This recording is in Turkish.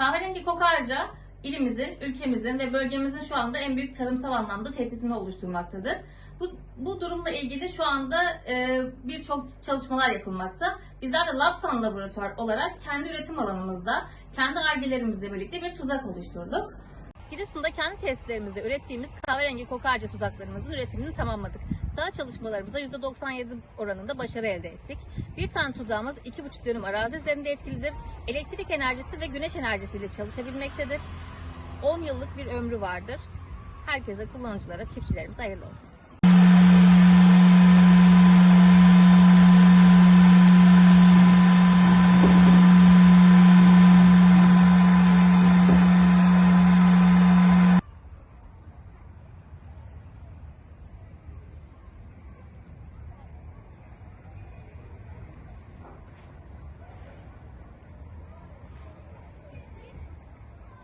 Kahverengi kokarca ilimizin, ülkemizin ve bölgemizin şu anda en büyük tarımsal anlamda tehditini oluşturmaktadır. Bu, bu durumla ilgili şu anda e, birçok çalışmalar yapılmakta. Bizler de Lapsan Laboratuvar olarak kendi üretim alanımızda, kendi argelerimizle birlikte bir tuzak oluşturduk. Giresun'da kendi testlerimizde ürettiğimiz kahverengi kokarca tuzaklarımızın üretimini tamamladık. Sağ çalışmalarımızda %97 oranında başarı elde ettik. Bir tane tuzağımız 2,5 dönüm arazi üzerinde etkilidir. Elektrik enerjisi ve güneş enerjisiyle çalışabilmektedir. 10 yıllık bir ömrü vardır. Herkese, kullanıcılara, çiftçilerimize hayırlı olsun.